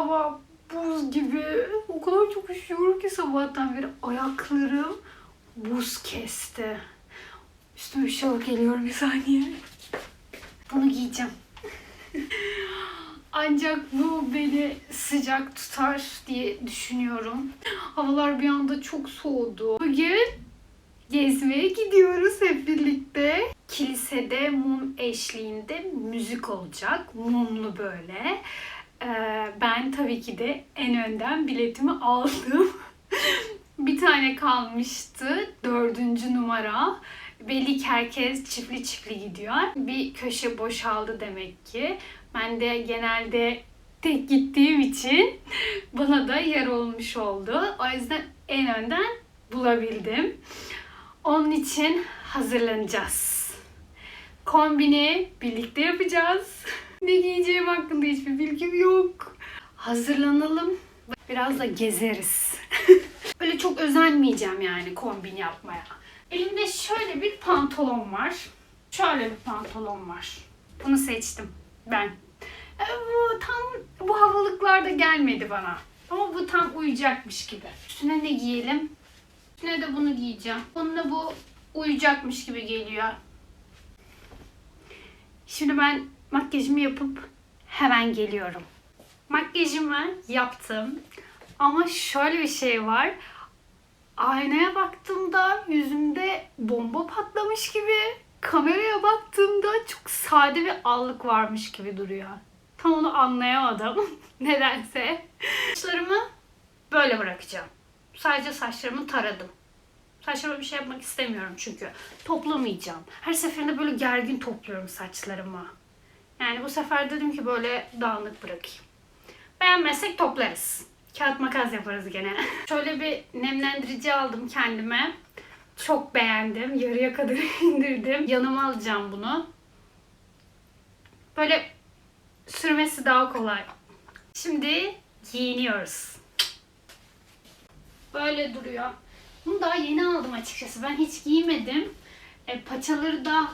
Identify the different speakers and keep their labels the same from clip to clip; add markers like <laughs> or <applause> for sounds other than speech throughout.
Speaker 1: Hava buz gibi. O kadar çok üşüyorum ki sabahtan beri ayaklarım buz kesti. Üstüme alıp geliyorum bir saniye. Bunu giyeceğim. <laughs> Ancak bu beni sıcak tutar diye düşünüyorum. Havalar bir anda çok soğudu. Bugün gezmeye gidiyoruz hep birlikte. Kilisede mum eşliğinde müzik olacak. Mumlu böyle. Ee, ben tabii ki de en önden biletimi aldım. <laughs> bir tane kalmıştı. Dördüncü numara. Belli ki herkes çiftli çiftli gidiyor. Bir köşe boşaldı demek ki. Ben de genelde tek gittiğim için <laughs> bana da yer olmuş oldu. O yüzden en önden bulabildim. Onun için hazırlanacağız. Kombini birlikte yapacağız. <laughs> ne giyeceğim hakkında hiçbir bilgim yok. Hazırlanalım. Biraz da gezeriz. <laughs> Öyle çok özenmeyeceğim yani kombin yapmaya. Elimde şöyle bir pantolon var. Şöyle bir pantolon var. Bunu seçtim ben. E, bu tam bu havalıklarda gelmedi bana. Ama bu tam uyacakmış gibi. Üstüne ne giyelim? Üstüne de bunu giyeceğim. Bununla bu uyacakmış gibi geliyor. Şimdi ben makyajımı yapıp hemen geliyorum. Makyajımı yaptım. Ama şöyle bir şey var. Aynaya baktığımda yüzümde bomba patlamış gibi. Kameraya baktığımda çok sade bir allık varmış gibi duruyor. Tam onu anlayamadım. <laughs> Nedense. Saçlarımı böyle bırakacağım. Sadece saçlarımı taradım. Saçlarıma bir şey yapmak istemiyorum çünkü. Toplamayacağım. Her seferinde böyle gergin topluyorum saçlarımı. Yani bu sefer dedim ki böyle dağınık bırakayım. Beğenmezsek toplarız. Kağıt makas yaparız gene. <laughs> Şöyle bir nemlendirici aldım kendime. Çok beğendim. Yarıya kadar <laughs> indirdim. Yanıma alacağım bunu. Böyle sürmesi daha kolay. Şimdi giyiniyoruz. Böyle duruyor. Bunu daha yeni aldım açıkçası. Ben hiç giymedim. E, paçaları da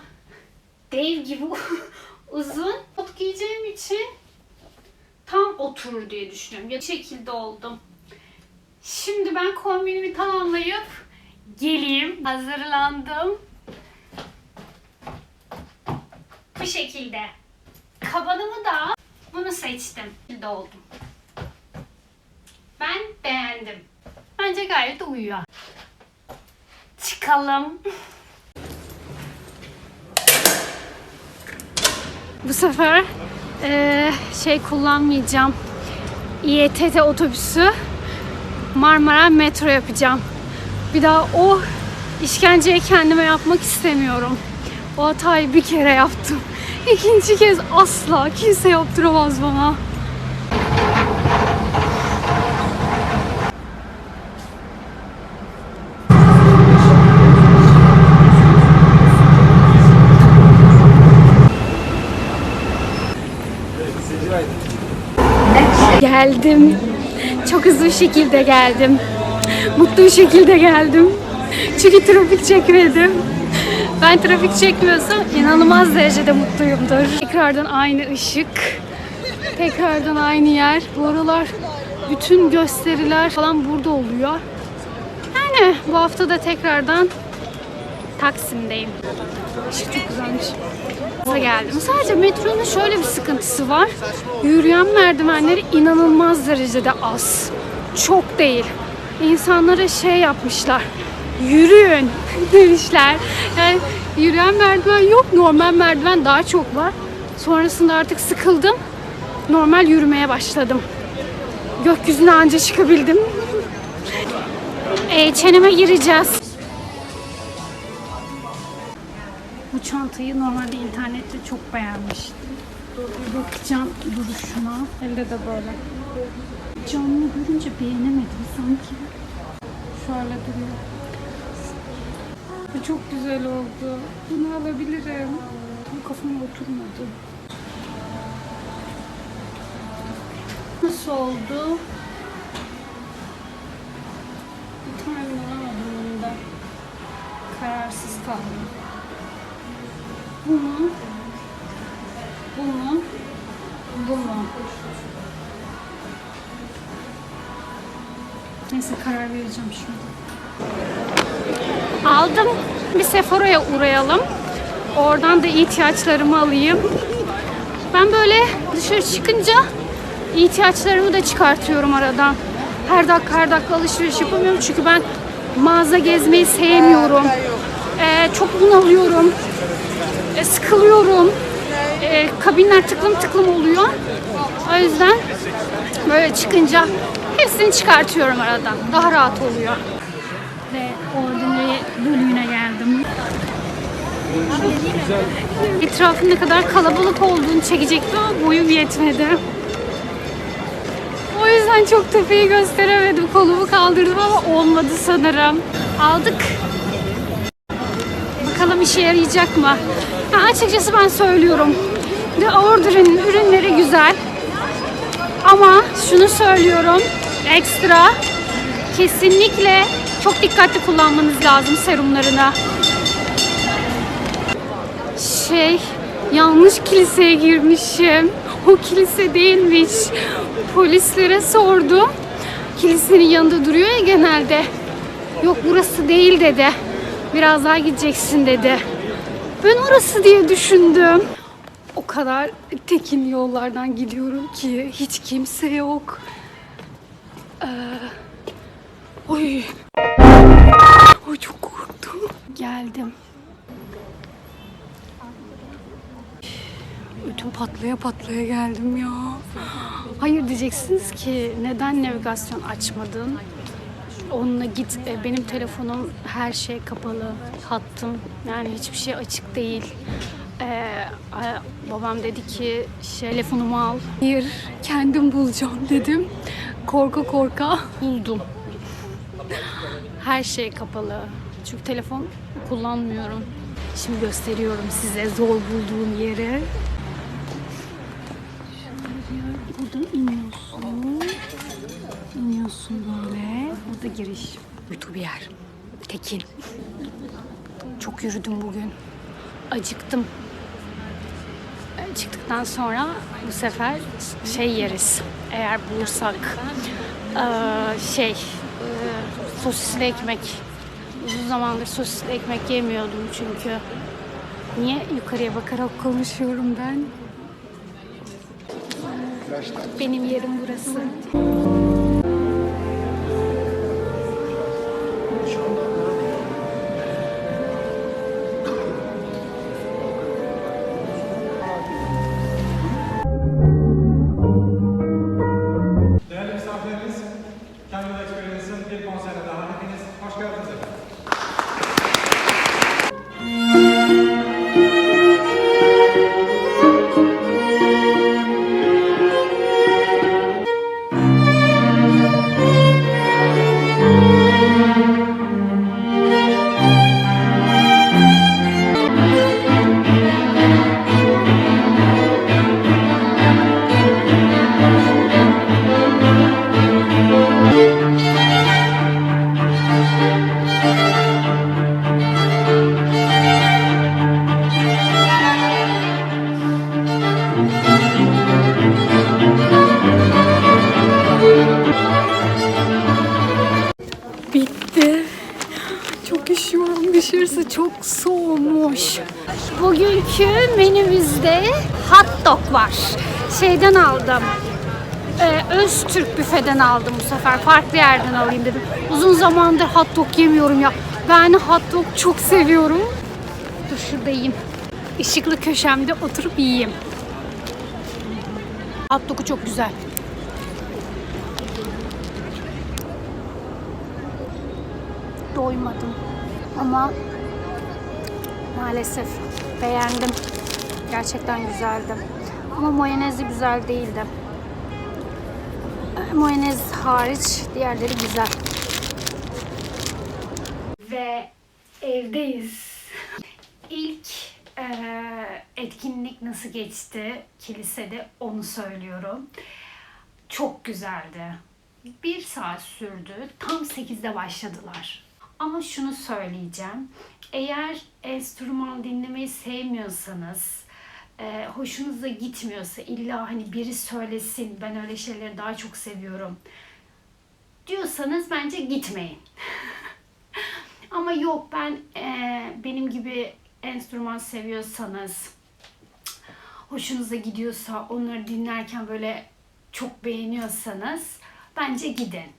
Speaker 1: dev gibi <laughs> uzun. Kot giyeceğim için tam oturur diye düşünüyorum. Ya şekilde oldum. Şimdi ben kombinimi tamamlayıp geleyim. Hazırlandım. Bu şekilde. Kabanımı da bunu seçtim. Şekilde oldum. Ben beğendim. Bence gayet uyuyor. Çıkalım. <laughs> Bu sefer eee, şey kullanmayacağım. İETT otobüsü Marmara metro yapacağım. Bir daha o işkenceyi kendime yapmak istemiyorum. O hatayı bir kere yaptım. İkinci kez asla kimse yaptıramaz bana. Geldim. Çok hızlı bir şekilde geldim. Mutlu bir şekilde geldim. Çünkü trafik çekmedim. Ben trafik çekmiyorsam inanılmaz derecede mutluyumdur. Tekrardan aynı ışık. Tekrardan aynı yer. Bu aralar bütün gösteriler falan burada oluyor. Yani bu hafta da tekrardan Taksim'deyim. Gaza geldim. Sadece metronun şöyle bir sıkıntısı var. Yürüyen merdivenleri inanılmaz derecede az. Çok değil. İnsanlara şey yapmışlar. Yürüyün <laughs> demişler. Yani yürüyen merdiven yok. Normal merdiven daha çok var. Sonrasında artık sıkıldım. Normal yürümeye başladım. Gökyüzüne anca çıkabildim. <laughs> E, çeneme gireceğiz. Bu çantayı normalde internette çok beğenmiştim. Bakacağım duruşuna. Elde de böyle. Canlı görünce beğenemedim sanki. Şöyle duruyor. Bu çok güzel oldu. Bunu alabilirim. Bu kafama oturmadı. Nasıl oldu? Bir tane alamadım bunda. Kararsız kaldım. Bu mu? Bu mu? Bu mu? Neyse karar vereceğim şimdi. Aldım. Bir Sephora'ya uğrayalım. Oradan da ihtiyaçlarımı alayım. Ben böyle dışarı çıkınca ihtiyaçlarımı da çıkartıyorum aradan. Her dakika her dakika alışveriş yapamıyorum çünkü ben mağaza gezmeyi sevmiyorum. Ee, çok bunalıyorum. Ee, sıkılıyorum. Ee, kabinler tıklım tıklım oluyor. O yüzden böyle çıkınca hepsini çıkartıyorum aradan. Daha rahat oluyor. Ve Ordinary bölümüne geldim. Etrafın ne kadar kalabalık olduğunu çekecektim ama boyum yetmedi. O yüzden çok tepeyi gösteremedim. Kolumu kaldırdım ama olmadı sanırım. Aldık. Bakalım işe yarayacak mı? Ha, açıkçası ben söylüyorum. The Order'ın ürünleri güzel. Ama şunu söylüyorum. Ekstra kesinlikle çok dikkatli kullanmanız lazım serumlarını. Şey, yanlış kiliseye girmişim. O kilise değilmiş. Polislere sordum. Kilisenin yanında duruyor ya genelde. Yok burası değil dedi. Biraz daha gideceksin dedi. Ben orası diye düşündüm. O kadar tekin yollardan gidiyorum ki hiç kimse yok. Ee, oy. Oy çok korktum. Geldim. Ödüm patlaya patlaya geldim ya. Hayır diyeceksiniz ki neden navigasyon açmadın? Onunla git. E, Benim telefonum her şey kapalı. Hattım yani hiçbir şey açık değil. Ee, babam dedi ki şey, telefonumu al. Hayır kendim bulacağım dedim. Korka korka buldum. Her şey kapalı. Çünkü telefon kullanmıyorum. Şimdi gösteriyorum size zor bulduğum yeri. Şöyle buradan iniyorsun. İniyorsun böyle. Burada giriş. Kötü yer. Tekin. Çok yürüdüm bugün. Acıktım. Çıktıktan sonra bu sefer şey yeriz. Eğer bulursak şey sosisli ekmek. Uzun zamandır sosisli ekmek yemiyordum çünkü. Niye yukarıya bakarak konuşuyorum ben? Benim yerim burası. Dışarısı çok soğumuş. Bugünkü menümüzde hot dog var. Şeyden aldım. Ee, Öztürk büfeden aldım bu sefer. Farklı yerden alayım dedim. Uzun zamandır hot dog yemiyorum ya. Ben hot dog çok seviyorum. Dur şurada. Işıklı köşemde oturup yiyeyim. Hot dog'u çok güzel. doymadım. Ama maalesef beğendim. Gerçekten güzeldi. Ama mayonezi güzel değildi. Mayonez hariç diğerleri güzel. Ve evdeyiz. İlk eee, etkinlik nasıl geçti kilisede onu söylüyorum. Çok güzeldi. Bir saat sürdü. Tam 8'de başladılar. Ama şunu söyleyeceğim. Eğer enstrüman dinlemeyi sevmiyorsanız, e, hoşunuza gitmiyorsa illa hani biri söylesin ben öyle şeyleri daha çok seviyorum diyorsanız bence gitmeyin. <laughs> Ama yok ben eee, benim gibi enstrüman seviyorsanız hoşunuza gidiyorsa onları dinlerken böyle çok beğeniyorsanız bence gidin.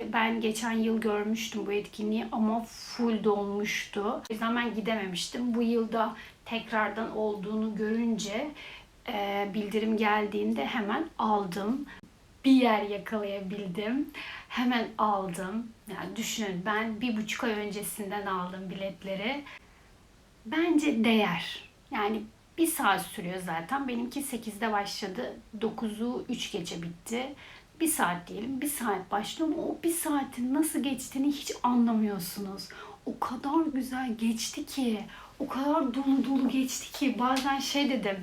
Speaker 1: Ben geçen yıl görmüştüm bu etkinliği ama full dolmuştu. O yüzden ben gidememiştim. Bu yılda tekrardan olduğunu görünce e, bildirim geldiğinde hemen aldım. Bir yer yakalayabildim. Hemen aldım. Yani düşünün ben bir buçuk ay öncesinden aldım biletleri. Bence değer. Yani bir saat sürüyor zaten. Benimki 8'de başladı. 9'u 3 gece bitti. Bir saat diyelim. Bir saat başlıyor ama o bir saatin nasıl geçtiğini hiç anlamıyorsunuz. O kadar güzel geçti ki. O kadar dolu dolu geçti ki. Bazen şey dedim.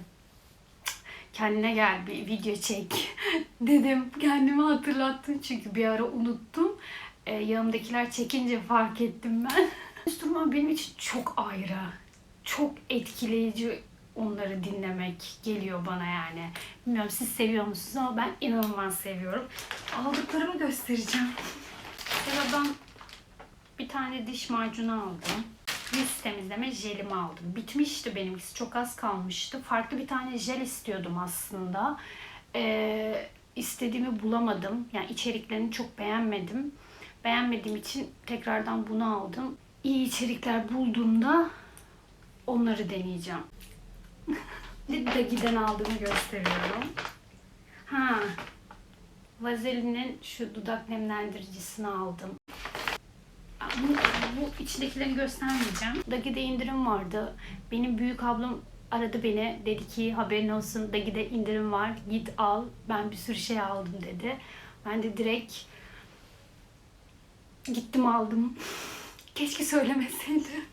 Speaker 1: "Cık, Kendine gel bir video çek <laughs> dedim. Kendimi hatırlattın çünkü bir ara unuttum. Ee, yanımdakiler çekince fark ettim ben. <laughs> Enstrüman benim için çok ayrı. Çok etkileyici onları dinlemek geliyor bana yani. Bilmiyorum siz seviyor musunuz ama ben inanılmaz seviyorum. Aldıklarımı göstereceğim. Sıradan bir tane diş macunu aldım. Yüz temizleme jelimi aldım. Bitmişti benimkisi. Çok az kalmıştı. Farklı bir tane jel istiyordum aslında. Ee, istediğimi bulamadım. Yani içeriklerini çok beğenmedim. Beğenmediğim için tekrardan bunu aldım. İyi içerikler bulduğumda onları deneyeceğim. Lidl'de giden aldığımı gösteriyorum. Ha, Vaselin'in şu dudak nemlendiricisini aldım. Bu, bu içindekilerini göstermeyeceğim. Dagi'de indirim vardı. Benim büyük ablam aradı beni. Dedi ki haberin olsun Dagi'de indirim var. Git al. Ben bir sürü şey aldım dedi. Ben de direkt gittim aldım. <laughs> Keşke söylemeseydim.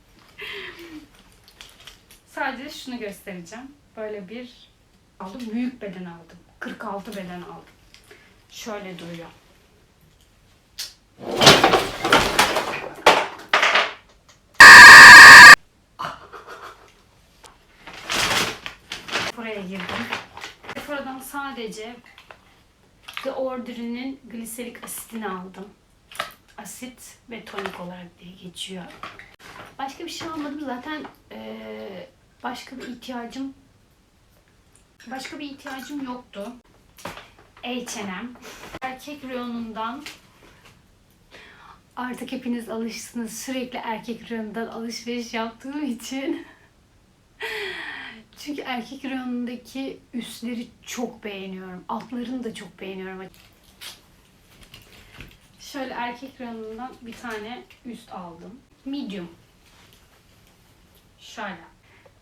Speaker 1: Sadece şunu göstereceğim. Böyle bir aldım. Büyük beden aldım. 46 beden aldım. Şöyle duruyor. Buraya girdim. Sephora'dan sadece The Order'inin gliserik asitini aldım. Asit ve tonik olarak diye geçiyor. Başka bir şey almadım zaten eee, başka bir ihtiyacım başka bir ihtiyacım yoktu. H&M erkek reyonundan artık hepiniz alışsınız sürekli erkek reyonundan alışveriş yaptığım için çünkü erkek reyonundaki üstleri çok beğeniyorum. Altlarını da çok beğeniyorum. Şöyle erkek reyonundan bir tane üst aldım. Medium. Şöyle.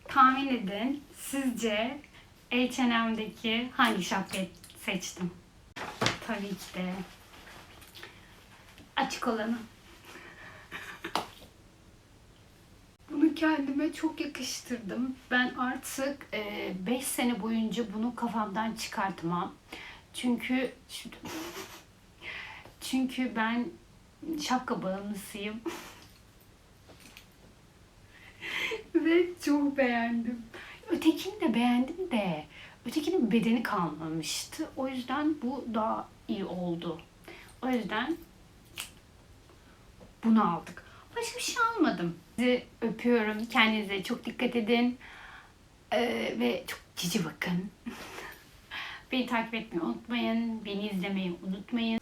Speaker 1: Tahmin edin sizce H&M'deki hangi şapkayı seçtim? Tabii ki de açık olanı. <laughs> Bunu kendime çok yakıştırdım. Ben artık 5 sene boyunca bunu kafamdan çıkartmam. Çünkü <laughs> çünkü ben şapka bağımlısıyım. <laughs> Ve çok beğendim. Ötekini de beğendim de ötekinin bedeni kalmamıştı. O yüzden bu daha iyi oldu. O yüzden bunu aldık. Başka bir şey almadım. Sizi öpüyorum. Kendinize çok dikkat edin. Ee, ve çok cici bakın. <laughs> Beni takip etmeyi unutmayın. Beni izlemeyi unutmayın.